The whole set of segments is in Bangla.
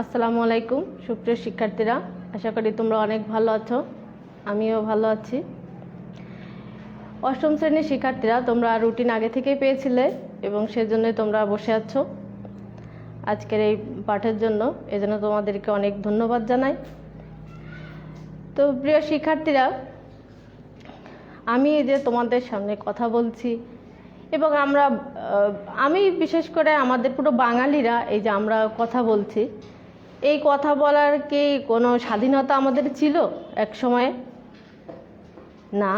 আসসালামু আলাইকুম, সুপ্রিয় শিক্ষার্থীরা। আশা করি তোমরা অনেক ভালো আছো, আমিও ভালো আছি। অষ্টম শ্রেণির শিক্ষার্থীরা, তোমরা রুটিন আগে থেকেই পেয়েছিলে এবং সেজন্যই তোমরা বসে আছো। আজকের এই পাঠের জন্য এজন্য তোমাদেরকে অনেক ধন্যবাদ জানাই। তো প্রিয় শিক্ষার্থীরা, আমি যে তোমাদের সামনে কথা বলছি এবং আমরা আমি বিশেষ করে আমাদের পুরো বাঙালিরা এই যে আমরা কথা বলছি এই কথা বলার কি কোনো স্বাধীনতা আমাদের ছিল এক সময়ে? না।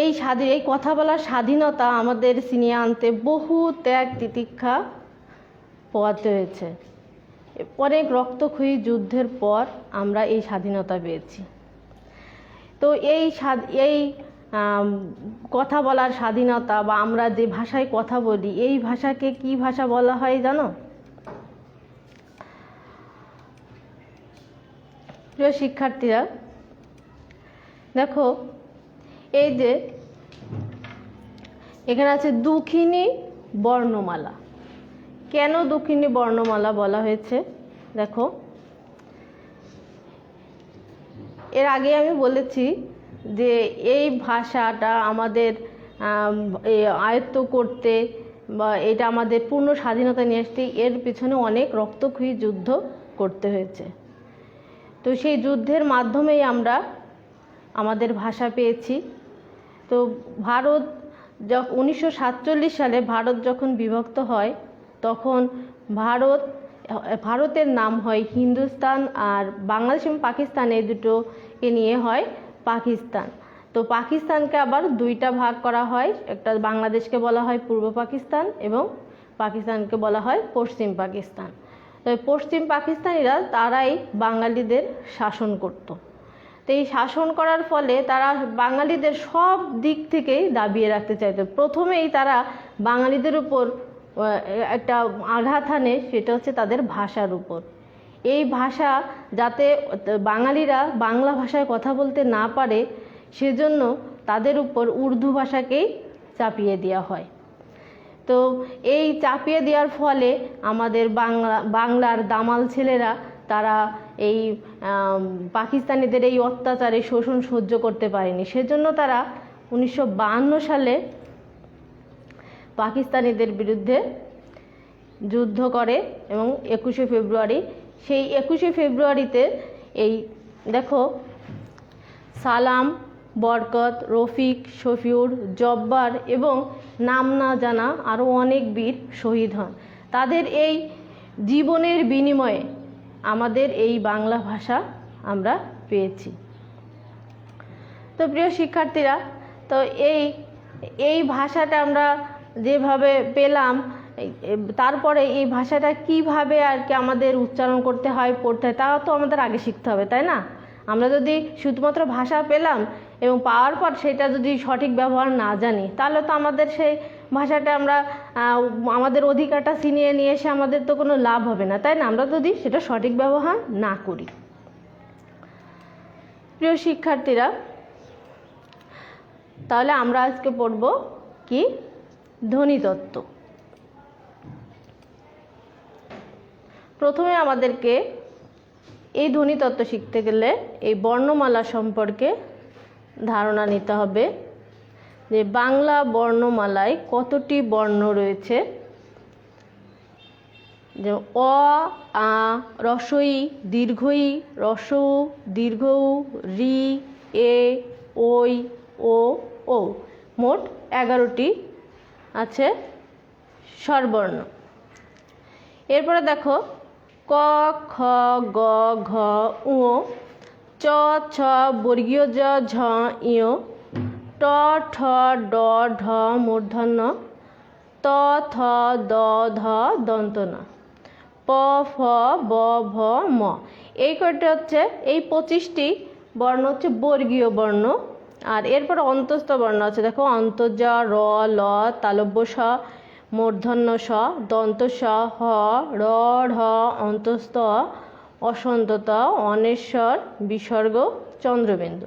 এই স্বাধীন এই কথা বলার স্বাধীনতা আমাদের ছিনিয়ে আনতে বহু ত্যাগ তিতিক্ষা পোয়াতে হয়েছে। অনেক রক্তক্ষয়ী যুদ্ধের পর আমরা এই স্বাধীনতা পেয়েছি। তো এই এই কথা বলার স্বাধীনতা বা আমরা যে ভাষায় কথা বলি, এই ভাষাকে কি ভাষা বলা হয় জানো? প্রিয় শিক্ষার্থীরা, দেখো, এই যে এখানে আছে দুঃখিনী বর্ণমালা। কেন দুঃখিনী বর্ণমালা বলা হয়েছে? দেখো, এর আগে আমি বলেছি যে এই ভাষাটা আমাদের আয়ত্ত করতে বা এটা আমাদের পূর্ণ স্বাধীনতা নিয়ে আসতে, এর পিছনে অনেক রক্তক্ষয়ী যুদ্ধ করতে হয়েছে। তো সেই যুদ্ধের মাধ্যমেই আমরা আমাদের ভাষা পেয়েছি। তো ভারত উনিশশো সালে ভারত যখন বিভক্ত হয়, তখন ভারত, ভারতের নাম হয় হিন্দুস্তান আর বাংলাদেশ এবং পাকিস্তান এই দুটোকে নিয়ে হয় পাকিস্তান। তো পাকিস্তানকে আবার দুইটা ভাগ করা হয়, একটা বাংলাদেশকে বলা হয় পূর্ব পাকিস্তান এবং পাকিস্তানকে বলা হয় পশ্চিম পাকিস্তান। তো এই পশ্চিম পাকিস্তানিরা তারাই বাঙালিদের শাসন করতো। তো এই শাসন করার ফলে তারা বাঙালিদের সব দিক থেকেই দাবিয়ে রাখতে চাইতো। প্রথমেই তারা বাঙালিদের উপর একটা আঘাত আনে, সেটা হচ্ছে তাদের ভাষার উপর। এই ভাষা যাতে বাঙালিরা বাংলা ভাষায় কথা বলতে না পারে, সেজন্য তাদের উপর উর্দু ভাষাকেই চাপিয়ে দেওয়া হয়। তো এই চাপিয়ে দেওয়ার ফলে আমাদের বাংলা, বাংলার দামাল ছেলেরা, তারা এই পাকিস্তানিদের এই অত্যাচারে শোষণ সহ্য করতে পারেনি। সেজন্য তারা উনিশশো সালে পাকিস্তানিদের বিরুদ্ধে যুদ্ধ করে এবং একুশে ফেব্রুয়ারি, সেই একুশে ফেব্রুয়ারিতে এই, দেখো, সালাম বরকত, রফিক, শফিউর, জব্বার এবং নাম না জানা আরও অনেক বীর শহীদ হন। তাদের এই জীবনের বিনিময়ে আমাদের এই বাংলা ভাষা আমরা পেয়েছি। তো প্রিয় শিক্ষার্থীরা, তো এই এই ভাষাটা আমরা যেভাবে পেলাম, তারপরে এই ভাষাটা কীভাবে আর কি আমাদের উচ্চারণ করতে হয়, পড়তে হয়, তাও তো আমাদের আগে শিখতে হবে, তাই না? আমরা যদি শুধুমাত্র ভাষা পেলাম এবং পাওয়ার পর সেটা যদি সঠিক ব্যবহার না জানি, তাহলে তো আমাদের সেই ভাষাটা আমরা আমাদের অধিকারটা ছিনিয়ে নিয়ে এসে আমাদের তো কোনো লাভ হবে না, তাই না? আমরা যদি সেটা সঠিক ব্যবহার না করি। প্রিয় শিক্ষার্থীরা, তাহলে আমরা আজকে পড়ব কি? ধ্বনিতত্ত্ব প্রথমে আমাদেরকে এই ধ্বনিতত্ত্ব শিখতে গেলে এই বর্ণমালা সম্পর্কে ধারণা নিতে হবে যে বাংলা বর্ণমালায় কতটি বর্ণ রয়েছে? যে অ, আ রসই দীর্ঘই রসৌ, দীর্ঘ, রি, এ ওই ও ও মোট এগারোটি আছে স্বরবর্ণ। এরপরে দেখো ক, খ, গ, ঘ উ চ, ছ, বর্গীয় জ, ঝ ইয় ট, ঠ, ড, ঢ, মূর্ধন্য, ত, থ, দ, ধ দন্তন প, ফ, ব, ভ, ম। এই কয়টা হচ্ছে? এই পঁচিশটি বর্ণ হচ্ছে বর্গীয় বর্ণ। আর এরপর অন্তস্থ বর্ণ আছে। দেখো অন্তর্জ র, ল, তালব্য স মূর্ধন্য স দন্ত স হ, র, ঢ, অন্তস্থ অসন্ততা, অনেশ্বর, বিসর্গ, চন্দ্রবিন্দু।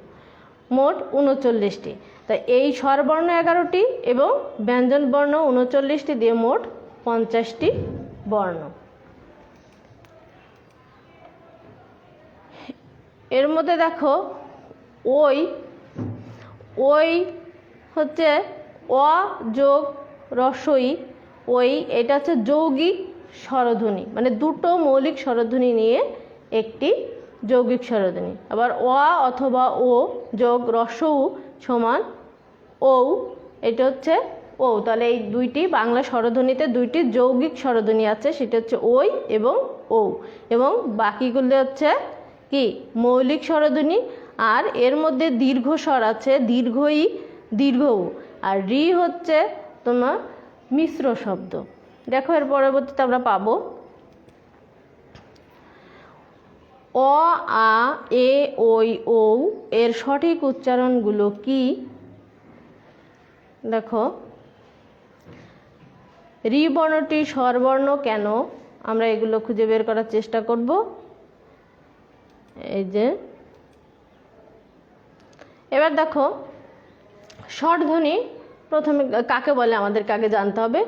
মোট উনচল্লিশটি। তা এই স্বরবর্ণ এগারোটি এবং ব্যঞ্জনবর্ণ উনচল্লিশটি দিয়ে মোট পঞ্চাশটি বর্ণ। এর মধ্যে দেখো, ওই ওই হচ্ছে অ যোগ রসই, ওই, এটা হচ্ছে যৌগিক স্বরধ্বনি মানে দুটো মৌলিক স্বরধ্বনি নিয়ে একটি যৌগিক স্বরধ্বনি। আবার অ অথবা ও যোগ রসউ সমান ও এটা হচ্ছে ও তাহলে এই দুইটি বাংলা স্বরধ্বনিতে দুইটি যৌগিক স্বরধ্বনি আছে, সেটা হচ্ছে ওই এবং ও এবং বাকিগুলো হচ্ছে কি? মৌলিক স্বরধ্বনি, আর এর মধ্যে দীর্ঘ স্বর আছে, দীর্ঘই দীর্ঘ। আর রি হচ্ছে তোমার মিশ্র শব্দ। দেখো, এর পরবর্তীতে আমরা পাবো। অ, আ, এ, ওই ও এর সঠিক উচ্চারণগুলো কি? দেখো রি বর্ণটি স্বরবর্ণ কেন? আমরা এগুলো খুঁজে বের করার চেষ্টা করব। এই যে, এবার দেখো, স্বরধ্বনি প্রথমে কাকে বলে আমাদেরকে আগে জানতে হবে?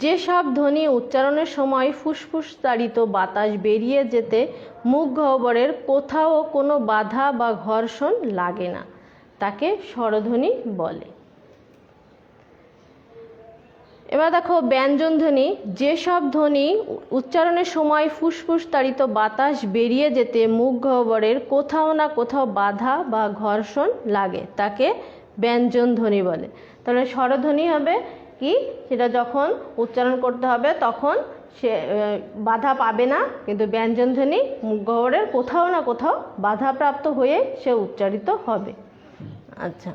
যেসব ধ্বনি উচ্চারণের সময় ফুসফুস তাড়িত বাতাস বেরিয়ে যেতে মুখ গহ্বরের কোথাও কোনো বাধা বা ঘর্ষণ লাগে না, তাকে স্বরধ্বনি বলে। এবার দেখো ব্যঞ্জন ধ্বনি, যেসব ধ্বনি উচ্চারণের সময় ফুসফুস তাড়িত বাতাস বেরিয়ে যেতে মুখ গহ্বরের কোথাও না কোথাও বাধা বা ঘর্ষণ লাগে, তাকে ব্যঞ্জন ধ্বনি বলে। তাহলে স্বরধ্বনি হবে কি? সেটা যখন উচ্চারণ করতে হবে, তখন সে বাধা পাবে না। কিন্তু ব্যঞ্জন ধ্বনি মুখ গহ্বরের কোথাও না কোথাও বাধাপ্রাপ্ত হয়ে সে উচ্চারিত হবে। আচ্ছা।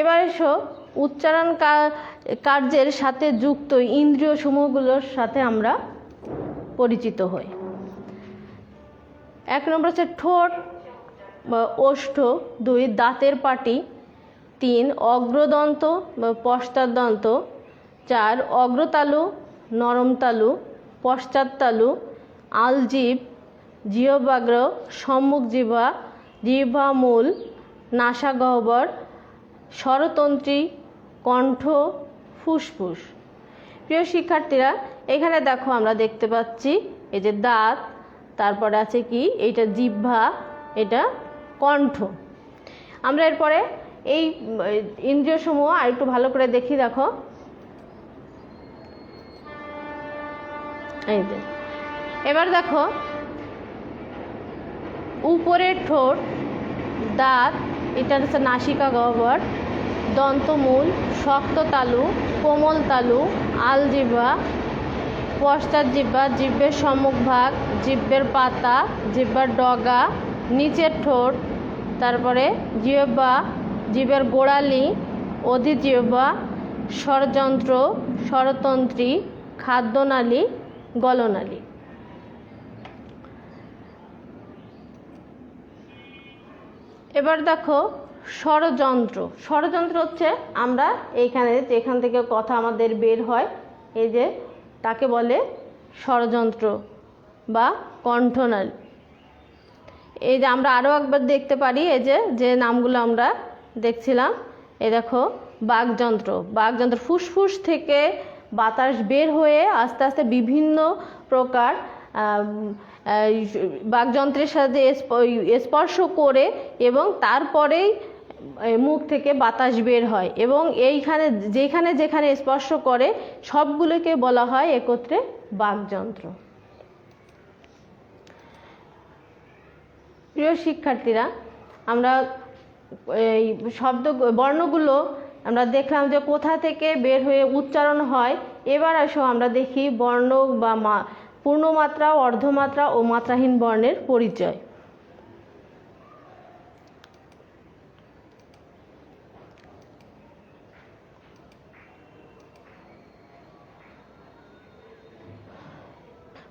এবার এসো। উচ্চারণ কার্যের সাথে যুক্ত ইন্দ্রিয় সমূহগুলোর সাথে আমরা পরিচিত হই। এক নম্বর হচ্ছে ঠোঁট বা ওষ্ঠ দুই দাঁতের পাটি তিন অগ্রদন্ত, বা পশ্চাৎদন্ত চার অগ্রতালু নরম তালু পশ্চাৎতালু আলজিভ জিহবাগ্র, সম্মুখ জিহ্বা জিহ্বা মূল নাসাগহ্বর, স্বরতন্ত্রী, কণ্ঠ, ফুসফুস। প্রিয় শিক্ষার্থীরা, এখানে দেখো আমরা দেখতে পাচ্ছি, এই যে দাঁত, তারপরে আছে কি, এইটা জিহ্বা, এটা কণ্ঠ। আমরা এরপরে এই ইন্দ্রিয় সমূহ আর একটু ভালো করে দেখি, দেখো। এই যে। এবার দেখো, উপরের ঠোঁট, দাঁত, এটা হচ্ছে নাসিকা গহ্বর, দন্তমূল, শক্ত তালু, কোমল তালু আলজিহ্বা পশ্চাৎ জিহ্বা জিহ্বের সম্মুখভাগ জিব্বের পাতা, জিব্বার ডগা, নিচের ঠোঁট, তারপরে জিহ্বা জিভের গোড়ালি অধিজিহ্বা স্বরযন্ত্র স্বরতন্ত্রী খাদ্যনালী, গলনালী। এবার দেখো ষড়যন্ত্র। ষড়যন্ত্র হচ্ছে আমরা এইখানে যেখান থেকে কথা আমাদের বের হয়, এই যে তাকে বলে ষড়যন্ত্র বা কণ্ঠনালী। এই যে আমরা আরও একবার দেখতে পারি, এই যে যে নামগুলো আমরা দেখছিলাম। এই দেখো বাকযন্ত্র বাকযন্ত্র ফুসফুস থেকে বাতাস বের হয়ে আস্তে আস্তে বিভিন্ন প্রকার বাকযন্ত্রের সাথে স্পর্শ করে এবং তারপরেই মুখ থেকে বাতাস বের হয় এবং এইখানে, যেখানে যেখানে স্পর্শ করে সবগুলোকে বলা হয় একত্রে বাকযন্ত্র প্রিয় শিক্ষার্থীরা, আমরা এই শব্দ, বর্ণগুলো আমরা দেখলাম যে কোথা থেকে বের হয়ে উচ্চারণ হয়। এবার আসো আমরা দেখি বর্ণ বা পূর্ণমাত্রা, অর্ধমাত্রা ও মাত্রাহীন বর্ণের পরিচয়।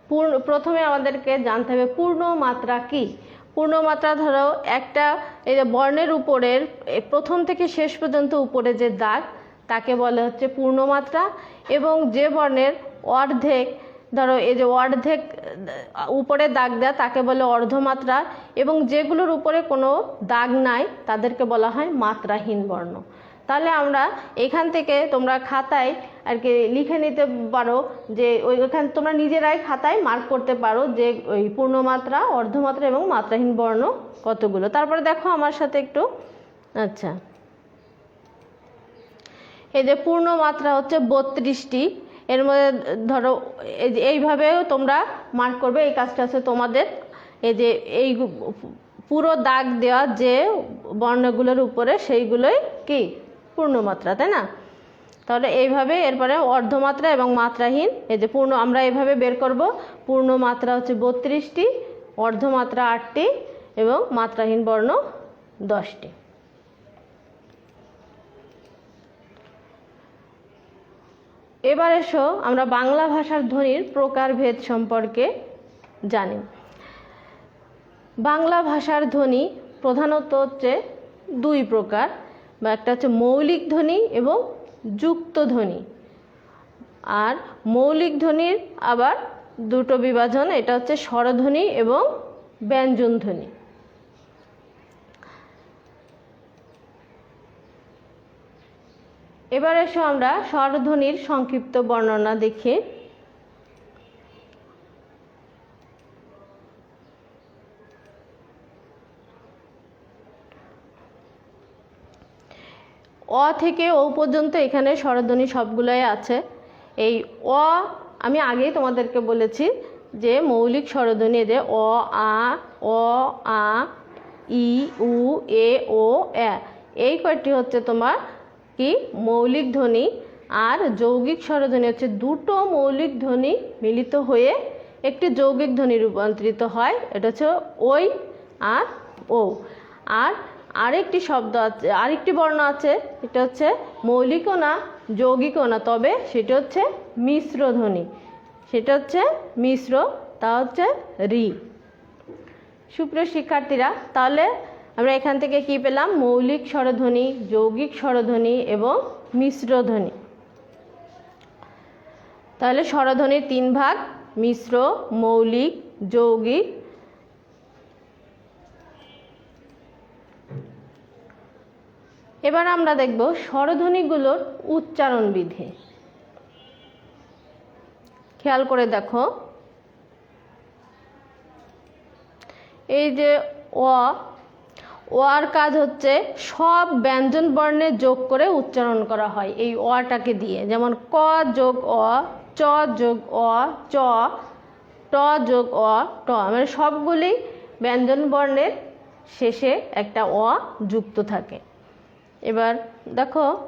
পূর্ণ, প্রথমে আমাদেরকে জানতে হবে পূর্ণ মাত্রা কি? পূর্ণ মাত্রা ধরো, একটা, এই বর্ণের উপরের প্রথম থেকে শেষ পর্যন্ত উপরে যে দাগ, তাকে বলে হচ্ছে পূর্ণমাত্রা। এবং যে বর্ণের অর্ধেক, ধরো, এই যে অর্ধেক, উপরে দাগ দেয়, তাকে বলে অর্ধমাত্রা। এবং যেগুলোর উপরে কোনো দাগ নাই, তাদেরকে বলা হয় মাত্রাহীন বর্ণ। তাহলে আমরা এখান থেকে তোমরা খাতায় আর কি লিখে নিতে পারো যে ওই ওখানে তোমরা নিজেরাই খাতায় মার্ক করতে পারো যে ওই পূর্ণমাত্রা, অর্ধমাত্রা এবং মাত্রাহীন বর্ণ কতগুলো। তারপরে দেখো আমার সাথে একটু আচ্ছা। এই যে পূর্ণমাত্রা হচ্ছে বত্রিশটি, এর মধ্যে ধরো এইভাবেও তোমরা মার্ক করবে, এই কাজটা হচ্ছে তোমাদের। এই যে এই পুরো দাগ দেওয়া যে বর্ণগুলোর উপরে সেইগুলোই কি? পূর্ণমাত্রা তাই না? তাহলে এইভাবে এরপরে অর্ধমাত্রা এবং মাত্রাহীন, এই যে পূর্ণ, আমরা এইভাবে বের করব। পূর্ণ মাত্রা হচ্ছে বত্রিশটি, অর্ধমাত্রা আটটি এবং মাত্রাহীন বর্ণ দশটি। এবার এসো আমরা বাংলা ভাষার ধ্বনির প্রকারভেদ সম্পর্কে জানি। বাংলা ভাষার ধ্বনি প্রধানত হচ্ছে দুই প্রকার বা একটা হচ্ছে মৌলিক ধ্বনি এবং যুক্ত ধ্বনি। আর মৌলিক ধ্বনির আবার দুটো বিভাজন, এটা হচ্ছে স্বরধ্বনি এবং ব্যঞ্জন ধ্বনি। এবার এসো আমরা স্বরধ্বনির সংক্ষিপ্ত বর্ণনা দেখি। অ থেকে ও পর্যন্ত এখানে স্বরধ্বনি সবগুলোই আছে। এই অ, আমি আগেই তোমাদেরকে বলেছি যে মৌলিক স্বরধ্বনি যে অ, আ অ, আ, ই, উ, এ, ও এ এই কয়টি হচ্ছে তোমার কি? মৌলিক ধ্বনি আর যৌগিক স্বরধ্বনি হচ্ছে দুটো মৌলিক ধ্বনি মিলিত হয়ে একটি যৌগিক ধ্বনি রূপান্তরিত হয়। এটা হচ্ছে ওই আর ও আর আরেকটি শব্দ আছে, আরেকটি বর্ণ আছে, এটা হচ্ছে মৌলিকও না যৌগিকও না, তবে সেটা হচ্ছে মিশ্র ধ্বনি। সেটা হচ্ছে মিশ্র, তা হচ্ছে রি। সুপ্রিয় শিক্ষার্থীরা, তাহলে আমরা এখান থেকে কি পেলাম? মৌলিক স্বরধ্বনি, যৌগিক স্বরধ্বনি এবং মিশ্র ধ্বনি। তাহলে স্বরধ্বনির তিন ভাগ, মিশ্র, মৌলিক, যৌগিক এবার আমরা দেখব স্বরধ্বনিগুলোর উচ্চারণ বিধি খেয়াল করে দেখো। এই যে অ ওয়ার কাজ হচ্ছে সব ব্যঞ্জন বর্ণে যোগ করে উচ্চারণ করা হয়, এই অটাকে দিয়ে। যেমন ক যোগ অ, চ যোগ অ, চ, ট যোগ অ, ট। মানে সবগুলি ব্যঞ্জন বর্ণের শেষে একটা অ যুক্ত থাকে। এবার দেখো,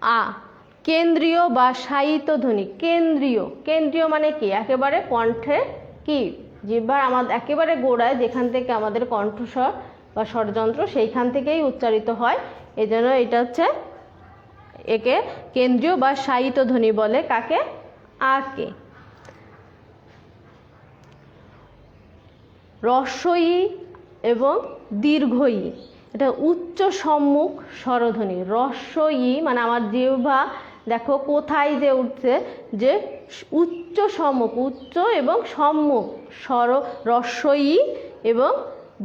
আ, কেন্দ্রীয় বা সাহিত্য ধ্বনি, কেন্দ্রীয় কেন্দ্রীয় মানে কি? একেবারে কণ্ঠে কি? জিহ্বার আমাদের একেবারে গোড়ায় যেখান থেকে আমাদের কণ্ঠস্বর বা ষড়যন্ত্র সেইখান থেকেই উচ্চারিত হয়। এজন্য এটা হচ্ছে একে কেন্দ্রীয় বা সাহিত্য ধ্বনি বলে কাকে? আকে। রস্বই এবং দীর্ঘই এটা উচ্চ সম্মুখ স্বরধ্বনি রস্বই মানে আমার জিহ্বা, দেখো কোথায় যে উঠছে, যে উচ্চ সম্মুখ, উচ্চ এবং সম্মুখ স্বর রস্বই এবং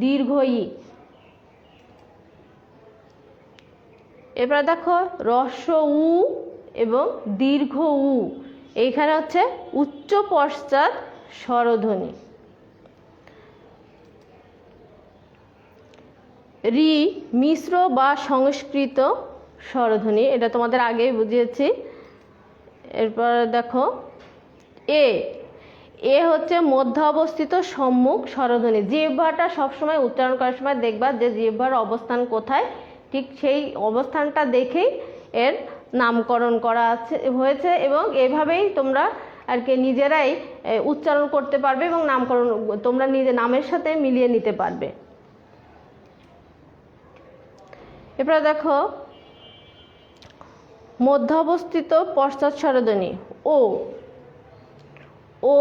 দীর্ঘই এবার দেখো রস্ব উ এবং দীর্ঘ উ এইখানে হচ্ছে উচ্চ পশ্চাৎ স্বরধ্বনি। রি, মিশ্র বা সংস্কৃত স্বরধ্বনি, এটা তোমাদের আগেই বুঝিয়েছি। এরপর দেখো, এ এ হচ্ছে মধ্য অবস্থিত সম্মুখ স্বরধ্বনি। জিহ্বাটা সবসময় উচ্চারণ করার সময় দেখবা যে জিহ্বার অবস্থান কোথায়, ঠিক সেই অবস্থানটা দেখেই এর নামকরণ করা আছে, হয়েছে এবং এভাবেই তোমরা আর কি নিজেরাই উচ্চারণ করতে পারবে এবং নামকরণ, তোমরা নিজে নামের সাথে মিলিয়ে নিতে পারবে। এরপরে দেখো মধ্য অবস্থিত পশ্চাৎ স্বরধ্বনি ও ও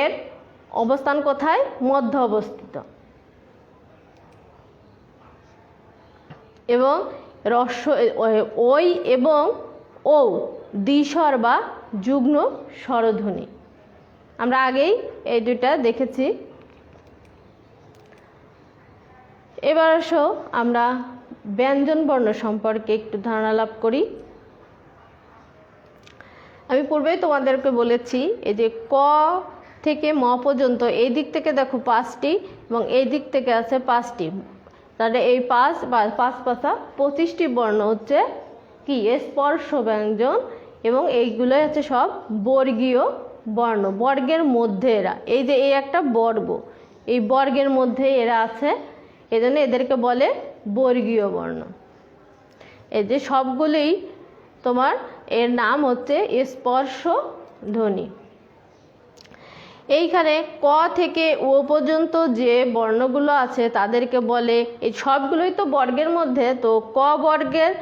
এর অবস্থান কোথায়? মধ্য অবস্থিত এবং রস্য ওই এবং ও দ্বিস্বর বা যুগ্ম স্বরধ্বনি। আমরা আগেই এই দুইটা দেখেছি। এবার আসো আমরা ব্যঞ্জন বর্ণ সম্পর্কে একটু ধারণা লাভ করি। আমি পূর্বেই তোমাদেরকে বলেছি, এই যে ক থেকে ম পর্যন্ত এই দিক থেকে দেখো পাঁচটি এবং এই দিক থেকে আছে পাঁচটি। তাহলে এই পাঁচ বা পাঁচ পাঁচা পঁচিশটি বর্ণ হচ্ছে কি? স্পর্শ ব্যঞ্জন এবং এইগুলোই হচ্ছে সব বর্গীয় বর্ণ। বর্গের মধ্যে এরা, এই যে এই একটা বর্গ, এই বর্গের মধ্যে এরা আছে। এজন্য এদেরকে বলে বর্গীয় বর্ণ। এই যে সবগুলোই তোমার, এর নাম হচ্ছে স্পর্শ ধ্বনি এইখানে ক থেকে ও পর্যন্ত যে বর্ণগুলো আছে তাদেরকে বলে, এই সবগুলোই তো বর্গের মধ্যে, তো ক বর্গের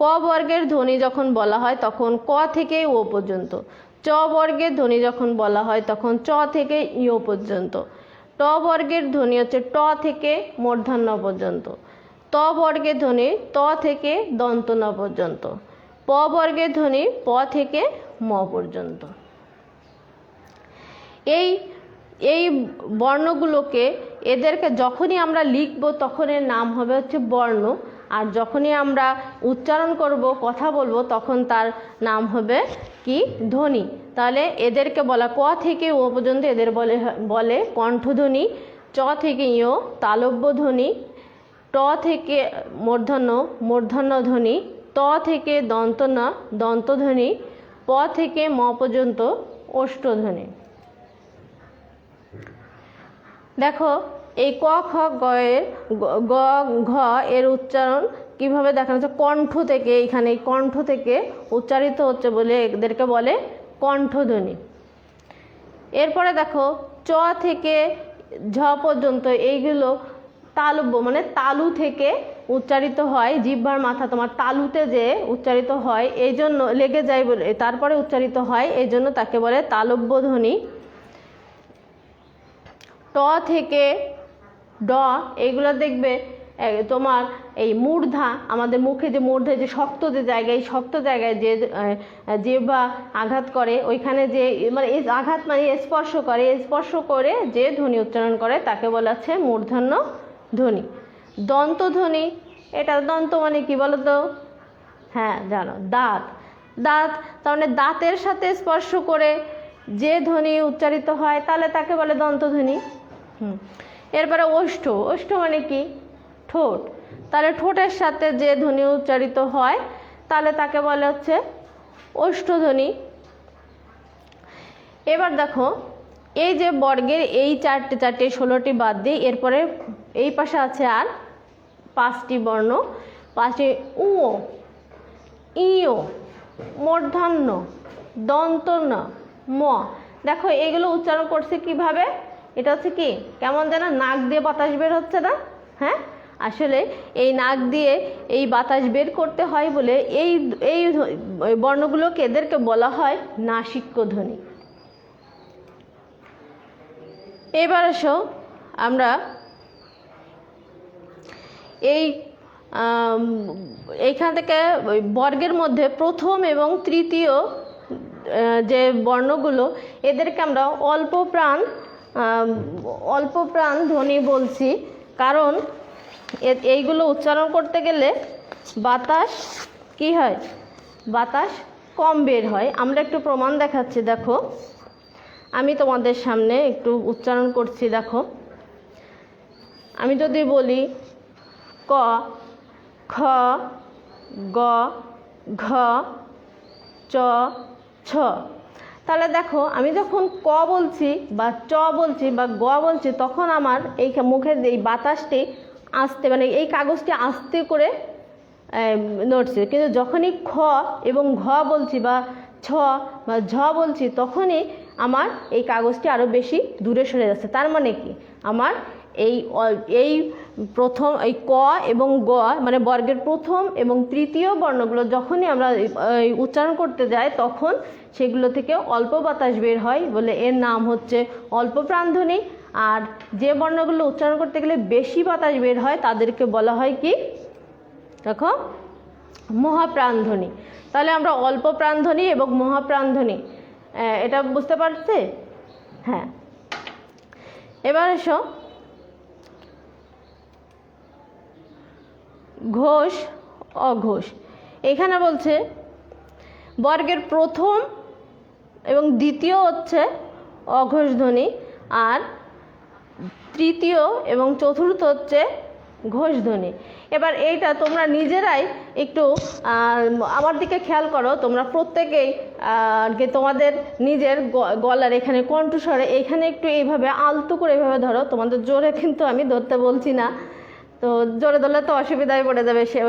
ক বর্গের ধ্বনি যখন বলা হয় তখন ক থেকে ও পর্যন্ত, চ বর্গের ধ্বনি যখন বলা হয় তখন চ থেকে ইও পর্যন্ত, ট বর্গের ধ্বনি হচ্ছে ট থেকে মূর্ধন্য পর্যন্ত। ত বর্গের ধ্বনি, ত থেকে দন্তন পর্যন্ত। প বর্গের ধ্বনি, প থেকে ম পর্যন্ত। এই এই বর্ণগুলোকে এদেরকে যখনই আমরা লিখব তখন এর নাম হবে হচ্ছে বর্ণ, আর যখনই আমরা উচ্চারণ করব, কথা বলব তখন তার নাম হবে কি? ধ্বনি। তাহলে এদেরকে বলা, ক থেকে ও পর্যন্ত এদের বলে বলে কণ্ঠধ্বনি, চ থেকে ইয় তালব্য ধ্বনি ট থেকে মূর্ধন্য মূর্ধন্য ধ্বনি ত থেকে দন্তন, দন্তধ্বনি, প থেকে ম পর্যন্ত ওষ্ঠধ্বনি দেখো, এই ক, খ, গ এর গ- গ, ঘ এর উচ্চারণ কীভাবে দেখানো হচ্ছে? কণ্ঠ থেকে, এখানে এই কণ্ঠ থেকে উচ্চারিত হচ্ছে বলে এদেরকে বলে কণ্ঠধ্বনি। এরপরে দেখো, চ থেকে ঝ পর্যন্ত এইগুলো তালব্য মানে তালু থেকে উচ্চারিত হয়, জিহ্বার মাথা তোমার তালুতে যে উচ্চারিত হয়, এই জন্য লেগে যায় বলে, তারপরে উচ্চারিত হয়, এই জন্য তাকে বলে তালব্য ধ্বনি ট থেকে ড এইগুলো দেখবে তোমার এই মূর্ধা, আমাদের মুখে যে মূর্ধে, যে শক্ত যে জায়গায়, এই শক্ত জায়গায় যে যে বা আঘাত করে, ওইখানে যে মানে আঘাত মানে স্পর্শ করে স্পর্শ করে যে ধ্বনি উচ্চারণ করে, তাকে বলা হচ্ছে মূর্ধন্য ধ্বনি। দন্ত ধ্বনি এটা দন্ত মানে কি বলো তো হ্যাঁ জানো, দাঁত। দাঁত, তার মানে দাঁতের সাথে স্পর্শ করে যে ধ্বনি উচ্চারিত হয়, তাহলে তাকে বলে দন্তধ্বনি। হুম। এরপরে ওষ্ঠ। ওষ্ঠ মানে কি? ঠোঁট। তাহলে ঠোঁটের সাথে যে ধ্বনি উচ্চারিত হয়, তাহলে তাকে বলে হচ্ছে ওষ্ঠধ্বনি। এবার দেখো, এই যে বর্গের এই চারটে চারটে, ষোলোটি বাদ দিয়ে এরপরে এই পাশে আছে আর পাঁচটি বর্ণ, পাঁচটি উ ইও, মূর্ধন্য, দন্তন্য, ম। দেখো, এগুলো উচ্চারণ করছে কীভাবে? এটা হচ্ছে কি? কেমন যেন নাক দিয়ে বাতাস বের হচ্ছে না? হ্যাঁ? আসলে এই নাক দিয়ে এই বাতাস বের করতে হয় বলে এই এই বর্ণগুলোকে এদেরকে বলা হয় নাসিক্য ধ্বনি এবার আসো আমরা এই এইখান থেকে বর্গের মধ্যে প্রথম এবং তৃতীয় যে বর্ণগুলো, এদেরকে আমরা অল্প প্রাণ অল্প প্রাণ ধ্বনি বলছি। কারণ এইগুলো উচ্চারণ করতে গেলে বাতাস কি হয়? বাতাস কম বের হয়। আমরা একটু প্রমাণ দেখাচ্ছি, দেখো। আমি তোমাদের সামনে একটু উচ্চারণ করছি, দেখো। আমি যদি বলি ক, খ, গ, ঘ, চ, ছ। তাহলে দেখো, আমি যখন ক বলছি বা চ বলছি বা গ বলছি, তখন আমার এই মুখের এই বাতাসটি আস্তে মানে এই কাগজটি আস্তে করে নড়ছে। কিন্তু যখনই খ এবং ঘ বলছি বা ছ বা ঝ বলছি, তখনই আমার এই কাগজটি আরও বেশি দূরে সরে যাচ্ছে। তার মানে কি? আমার এই এই প্রথম, এই ক এবং গ মানে বর্গের প্রথম এবং তৃতীয় বর্ণগুলো যখনই আমরা উচ্চারণ করতে যাই তখন সেগুলো থেকে অল্প বাতাস বের হয় বলে এর নাম হচ্ছে অল্প প্রাণধ্বনি আর যে বর্ণগুলো উচ্চারণ করতে গেলে বেশি বাতাস বের হয় তাদেরকে বলা হয় কি? দেখো মহাপ্রাণধ্বনি তাহলে আমরা অল্প প্রাণধ্বনি এবং মহাপ্রাণধ্বনি এটা বুঝতে পারছে? হ্যাঁ। এবার এসো। ঘোষ, অঘোষ। এখানে বলছে, বর্গের প্রথম এবং দ্বিতীয় হচ্ছে অঘোষ ধ্বনি, আর তৃতীয় এবং চতুর্থ হচ্ছে ঘোষ ধ্বনি। এবার এইটা তোমরা নিজেরাই একটু আমার দিকে খেয়াল করো, তোমরা প্রত্যেকেই যে তোমাদের নিজের গলার এখানে কণ্ঠস্বরে এখানে একটু এইভাবে আলতো করে এভাবে ধরো, তোমাদের জোরে কিন্তু আমি ধরতে বলছি না। তো জোরে ধরলে তো অসুবিধায় পড়ে যাবে, সে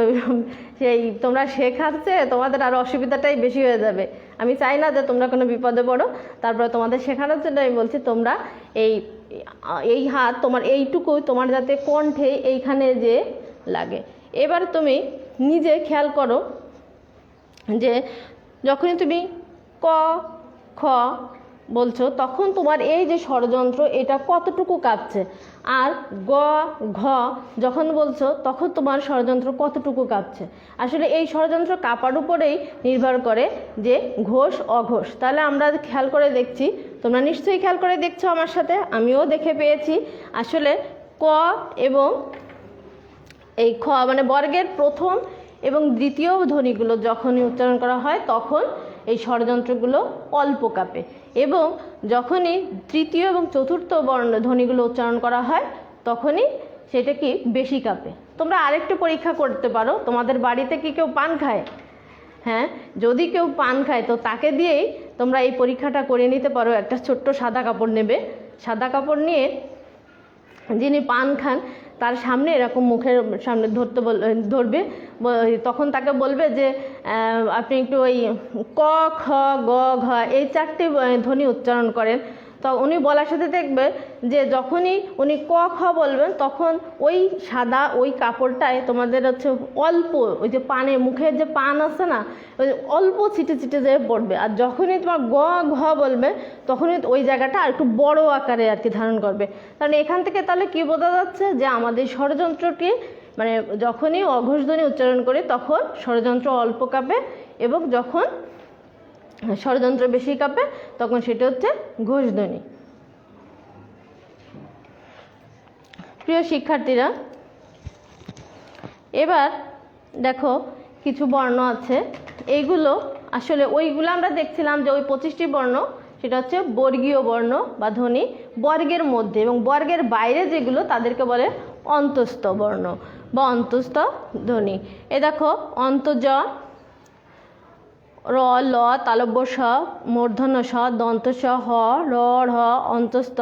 সেই তোমরা শেখাচ্ছে, তোমাদের আর অসুবিধাটাই বেশি হয়ে যাবে। আমি চাই না যে তোমরা কোনো বিপদে পড়ো, তারপরে তোমাদের শেখানোর জন্য আমি বলছি, তোমরা এই এই হাত তোমার এইটুকুই তোমার যাতে কণ্ঠে এইখানে যে লাগে। এবার তুমি নিজে খেয়াল করো যে যখনই তুমি ক, খ বলছো, তখন তোমার এই যে ষড়যন্ত্র, এটা কতটুকু কাঁপছে? আর গ, ঘ, যখন বলছো, তখন তোমার ষড়যন্ত্র কতটুকু কাঁপছে? আসলে এই ষড়যন্ত্র কাঁপার উপরেই নির্ভর করে যে ঘোষ, অঘোষ। তাহলে আমরা খেয়াল করে দেখছি, তোমরা নিশ্চয়ই খেয়াল করে দেখছ আমার সাথে, আমিও দেখে পেয়েছি। আসলে ক এবং এই খ মানে বর্গের প্রথম এবং দ্বিতীয় ধ্বনিগুলো যখনই উচ্চারণ করা হয়, তখন এই ষড়যন্ত্রগুলো অল্প কাঁপে। এবং যখনই তৃতীয় এবং চতুর্থ বর্ণ ধ্বনিগুলো উচ্চারণ করা হয়, তখনই সেটা কি বেশি কাঁপে। তোমরা আরেকটু পরীক্ষা করতে পারো, তোমাদের বাড়িতে কি কেউ পান খায়? হ্যাঁ যদি কেউ পান খায়, তো তাকে দিয়েই তোমরা এই পরীক্ষাটা করে নিতে পারো, একটা ছোট্ট সাদা কাপড় নেবে। সাদা কাপড় নিয়ে যিনি পান খান, তার সামনে এরকম মুখের সামনে ধরতে বল, ধরবে। তখন তাকে বলবে যে আপনি একটু ওই ক, খ, গ, ঘ, এই চারটি ধ্বনি উচ্চারণ করেন। তো উনি বলার সাথে দেখবে যে যখনই উনি ক, খ বলবেন, তখন ওই সাদা ওই কাপড়টায় তোমাদের হচ্ছে অল্প ওই যে পানে, মুখের যে পান আছে না, ওই অল্প ছিটে ছিটে যেয়ে পড়বে। আর যখনই তোমার গ, ঘ বলবে, তখনই ওই জায়গাটা আর একটু বড় আকারে আর কি ধারণ করবে। কারণ এখান থেকে তাহলে কি বোঝা যাচ্ছে যে আমাদের ষড়যন্ত্রটি মানে যখনই অঘোষধ্বনি উচ্চারণ করি, তখন ষড়যন্ত্র অল্প কাঁপে এবং যখন ষড়যন্ত্র বেশি কাঁপে, তখন সেটা হচ্ছে ঘোষ ধ্বনি প্রিয় শিক্ষার্থীরা, এবার দেখো কিছু বর্ণ আছে। এইগুলো আসলে ওইগুলো আমরা দেখছিলাম যে ওই পঁচিশটি বর্ণ, সেটা হচ্ছে বর্গীয় বর্ণ বা ধ্বনি, বর্গের মধ্যে এবং বর্গের বাইরে যেগুলো তাদেরকে বলে অন্তস্থ বর্ণ বা অন্তস্থ ধ্বনি। এ দেখো, অন্তজ র, ল, তালব্য স মূর্ধন্য স দন্ত, স, হ, র, ঢ, অন্তস্থ।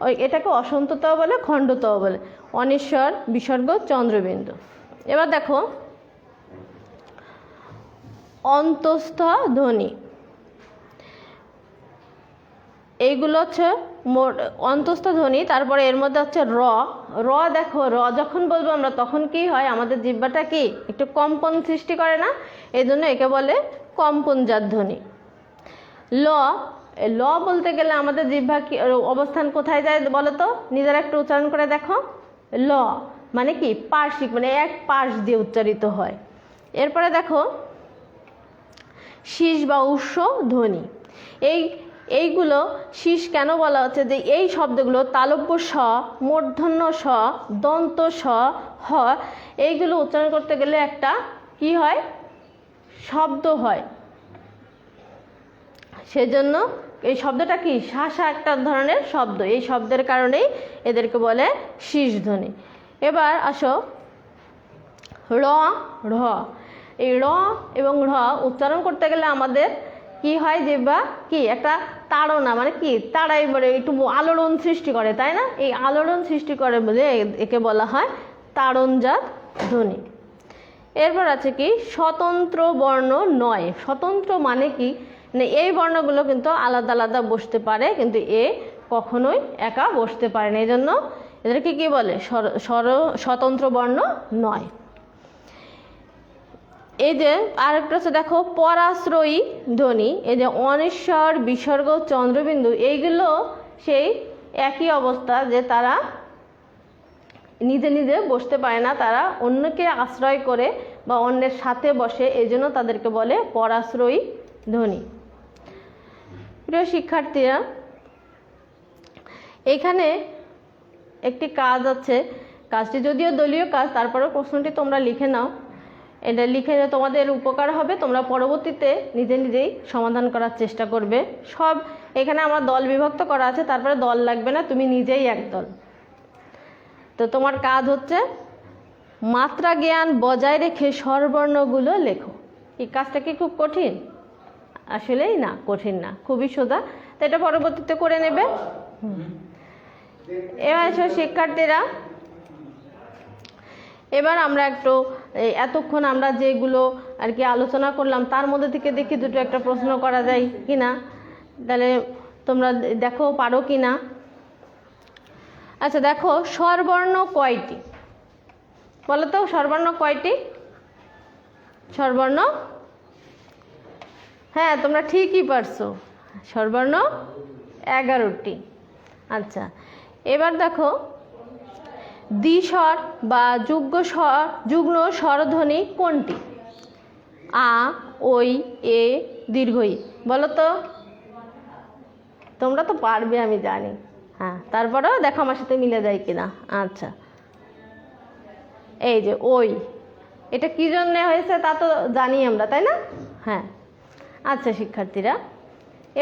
ওই এটাকে অসন্তত বলে খণ্ডত বলে। অনেশ্বর, বিসর্গ, চন্দ্রবিন্দু। এবার দেখো। অন্তস্থ ধ্বনি। এইগুলো হচ্ছে অন্তস্থ ধ্বনি, তারপরে এর মধ্যে হচ্ছে র। র দেখো, র যখন বলব আমরা, তখন কি হয়? আমাদের জিব্বাটা কি? একটু কম্পন সৃষ্টি করে না? এই জন্য একে বলে কম্পনজাত ধ্বনি। ল ল বলতে গেলে আমাদের জিহ্বা কি অবস্থান কোথায় যায় বলো তো নিজেরা একটু উচ্চারণ করে দেখো। ল মানে কি? পার্শ্বিক মানে এক পাশ দিয়ে উচ্চারিত হয়। এরপরে দেখো, শীষ বা উৎস ধ্বনি। এই, এইগুলো শীষ কেন বলা হচ্ছে? যে এই শব্দগুলো তালব্য স, মূর্ধন্য স, দন্ত স, হ, এইগুলো উচ্চারণ করতে গেলে একটা কি হয়? শব্দ হয়। সেজন্য এই শব্দটা কি? শাসা একটা ধরনের শব্দ। এই শব্দের কারণেই এদেরকে বলে শীষ ধ্বনি এবার আসো। র র। এই র এবং র উচ্চারণ করতে গেলে আমাদের কি হয় যে বা কি? একটা তাড়না মানে কি? তাড়াই মানে একটু আলোড়ন সৃষ্টি করে, তাই না? এই আলোড়ন সৃষ্টি করে বলে একে বলা হয় তাড়নজাত ধ্বনি। এরপর আছে কি? স্বতন্ত্র বর্ণ নয়। স্বতন্ত্র মানে কি? মানে এই বর্ণগুলো কিন্তু আলাদা আলাদা বসতে পারে, কিন্তু এ কখনোই একা বসতে পারে না। এই জন্য এদেরকে কি বলে? স্বর- স্বতন্ত্র বর্ণ নয়। এই যে আরেকটা হচ্ছে দেখো, পরাশ্রয়ী ধ্বনি। এই যে অনেশ্বর, বিসর্গ, চন্দ্রবিন্দু, এইগুলো সেই একই অবস্থা যে তারা নিজে নিজে বসতে পারে না তারা, অন্যকে আশ্রয় করে বা অন্যের সাথে বসে এই জন্য তাদেরকে বলে পরাশ্রয়ী ধ্বনি প্রিয় শিক্ষার্থীরা, এখানে একটি কাজ আছে। কাজটি যদিও দলীয় কাজ, তারপরেও প্রশ্নটি তোমরা লিখে নাও। এটা লিখে তোমাদের উপকার হবে, তোমরা পরবর্তীতে নিজে নিজেই সমাধান করার চেষ্টা করবে। সব এখানে আমার দল বিভক্ত করা আছে, তারপরে দল লাগবে না, তুমি নিজেই এক দল তো তোমার কাজ হচ্ছে মাত্রা জ্ঞান বজায় রেখে স্বরবর্ণগুলো লেখো। এই কাজটা কি খুব কঠিন? আসলেই না, কঠিন না, খুবই সোজা। তো এটা পরবর্তীতে করে নেবে। এবার এসো শিক্ষার্থীরা। এবার আমরা একটু এতক্ষণ আমরা যেগুলো আর কি আলোচনা করলাম, তার মধ্যে থেকে দেখি দুটো একটা প্রশ্ন করা যায় কি না তাহলে তোমরা দেখো পারো কি না আচ্ছা দেখো, স্বরবর্ণ কয়টি? বলো তো স্বরবর্ণ কয়টি? স্বরবর্ণ? হ্যাঁ তোমরা ঠিকই পারছ। স্বরবর্ণ এগারোটি। আচ্ছা এবার দেখো, দ্বিস্বর বা যুগ্ম স্বর, যুগ্ম স্বরধ্বনি কোনটি? আ ওই এ, দীর্ঘই। বলো তো তোমরা তো পারবে, আমি জানি। হ্যাঁ তারপরেও দেখো আমার সাথে মিলে যায় কিনা। আচ্ছা। এই যে ওই, এটা কী জন্যে হয়েছে তা তো জানি আমরা, তাই না? হ্যাঁ। আচ্ছা শিক্ষার্থীরা,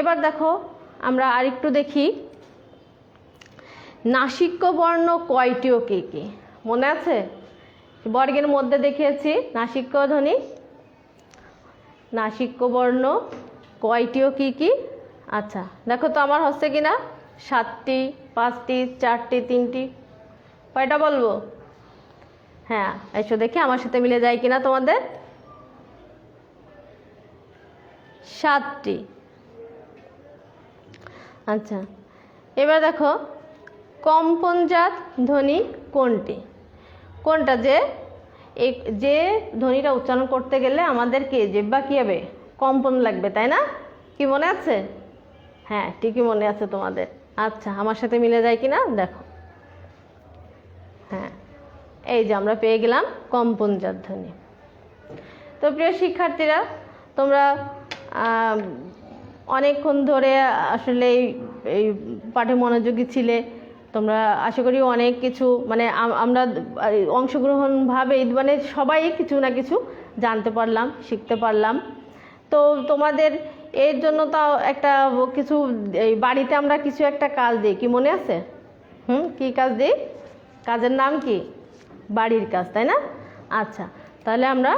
এবার দেখো আমরা আরেকটু দেখি। নাসিক্য বর্ণ কয়টি ও কে কে? মনে আছে? বর্গের মধ্যে দেখিয়েছি, নাসিক্য ধ্বনি। নাসিক্য বর্ণ কয়টি ও কী কী? আচ্ছা দেখো তো আমার হচ্ছে কি না সাতটি, পাঁচটি, চারটি, তিনটি। কয়টা বলব? হ্যাঁ এসো দেখি আমার সাথে মিলে যায় কিনা তোমাদের। সাতটি। আচ্ছা এবার দেখো কম্পনজাত ধ্বনি কোনটি? কোনটা যে যে ধ্বনিটা উচ্চারণ করতে গেলে আমাদেরকে জিব্বা কী হবে? কম্পন লাগবে, তাই না? কি মনে আছে? হ্যাঁ ঠিকই মনে আছে তোমাদের। আচ্ছা আমার সাথে মিলে যায় কি না দেখো। হ্যাঁ এই যে আমরা পেয়ে গেলাম কম্পনজাত ধ্বনি তো প্রিয় শিক্ষার্থীরা, তোমরা অনেকক্ষণ ধরে আসলে এই- এই পাঠে মনোযোগী ছিলে। তোমরা আশা করি অনেক কিছু মানে আমরা অংশগ্রহণভাবে মানে সবাই কিছু না কিছু জানতে পারলাম, শিখতে পারলাম। তো তোমাদের এর জন্য তাও একটা কিছু এই বাড়িতে আমরা কিছু একটা কাজ দিই। কি মনে আছে? হুম, কি কাজ দিই? কাজের নাম কি? বাড়ির কাজ, তাই না? আচ্ছা তাহলে আমরা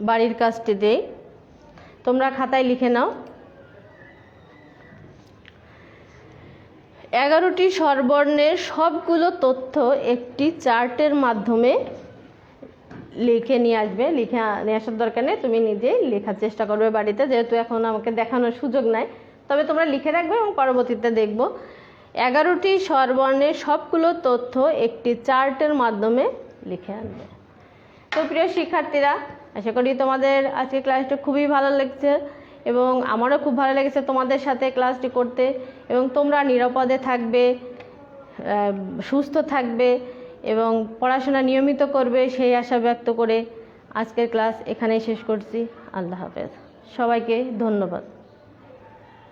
বাড়ির কাজটি দেই। তোমরা খাতায় লিখে নাও। এগারোটি স্বরবর্ণের সবগুলো তথ্য একটি চার্টের মাধ্যমে লিখে নিয়ে আসবে, লিখে নিয়ে আসার দরকার নেই, তুমি নিজেই লেখার চেষ্টা করবে বাড়িতে, যেহেতু এখন আমাকে দেখানোর সুযোগ নাই। তবে তোমরা লিখে রাখবে এবং পরবর্তীতে দেখব। এগারোটি স্বরবর্ণের সবগুলো তথ্য একটি চার্টের মাধ্যমে লিখে আনবে। তো প্রিয় শিক্ষার্থীরা, আশা করি তোমাদের আজকে ক্লাসটা খুবই ভালো লাগছে এবং আমারও খুব ভালো লেগেছে তোমাদের সাথে ক্লাসটি করতে এবং তোমরা নিরাপদে থাকবে সুস্থ থাকবে। এবং পড়াশোনা নিয়মিত করবে সেই আশা ব্যক্ত করে আজকের ক্লাস এখানেই শেষ করছি। আল্লাহ হাফেজ। সবাইকে ধন্যবাদ।